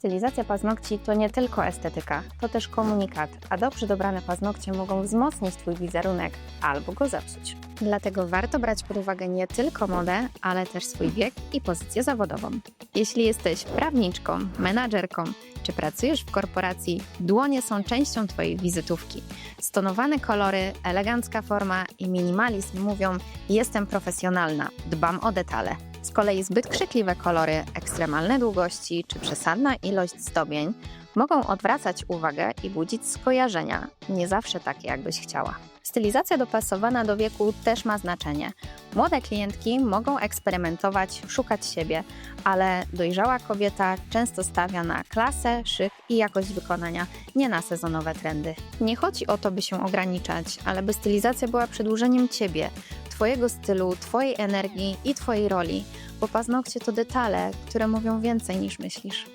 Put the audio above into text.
Stylizacja paznokci to nie tylko estetyka, to też komunikat, a dobrze dobrane paznokcie mogą wzmocnić Twój wizerunek albo go zepsuć. Dlatego warto brać pod uwagę nie tylko modę, ale też swój wiek i pozycję zawodową. Jeśli jesteś prawniczką, menadżerką czy pracujesz w korporacji, dłonie są częścią Twojej wizytówki. Stonowane kolory, elegancka forma i minimalizm mówią: Jestem profesjonalna, dbam o detale. Z kolei zbyt krzykliwe kolory, ekstremalne długości czy przesadna ilość zdobień mogą odwracać uwagę i budzić skojarzenia, nie zawsze takie, jakbyś chciała. Stylizacja dopasowana do wieku też ma znaczenie. Młode klientki mogą eksperymentować, szukać siebie, ale dojrzała kobieta często stawia na klasę, szyk i jakość wykonania, nie na sezonowe trendy. Nie chodzi o to, by się ograniczać, ale by stylizacja była przedłużeniem ciebie, twojego stylu, twojej energii i twojej roli, bo paznokcie to detale, które mówią więcej niż myślisz.